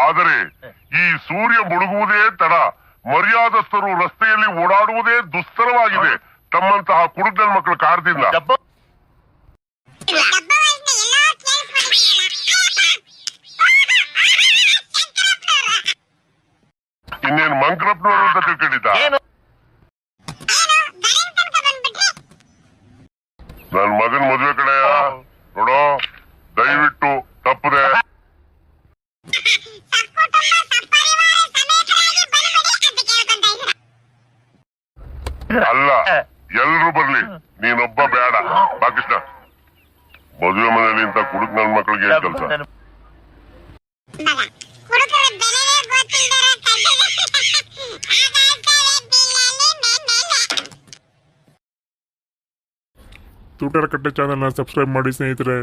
ಆದರೆ ಈ ಸೂರ್ಯ ಮುಳುಗುವುದೇ ತಡ. ಮರ್ಯಾದಸ್ಥರು ರಸ್ತೆಯಲ್ಲಿ ಓಡಾಡುವುದೇ ದುಸ್ತರವಾಗಿದೆ ತಮ್ಮಂತಹ ಕುಡುಕನ ಮಕ್ಕಳು ಕಾರದಿಂದ ಇನ್ನೇನ್ ಮಂಕ್ರಪ್ನವರು ಅಂತ ತಿಳ್ಕೊಂಡಿದ್ದ? ನನ್ ಮಗನ್ ಅಲ್ಲ ಎಲ್ರು ಬರ್ಲಿ. ನೀನೊಬ್ಬ ಬೇಡ. ಬಾಕೃಷ್ಣ ಮದುವೆ ಮನೆಯಲ್ಲಿ ಇಂತ ಕುಡುಕ್ ನನ್ ಮಕ್ಕಳಿಗೆ ಏನ್ ಕೆಲಸ? ತೂಟರ ಕಟ್ಟೆ ಚಾನಲ್ನ ಸಬ್ಸ್ಕ್ರೈಬ್ ಮಾಡಿ ಸ್ನೇಹಿತರೆ.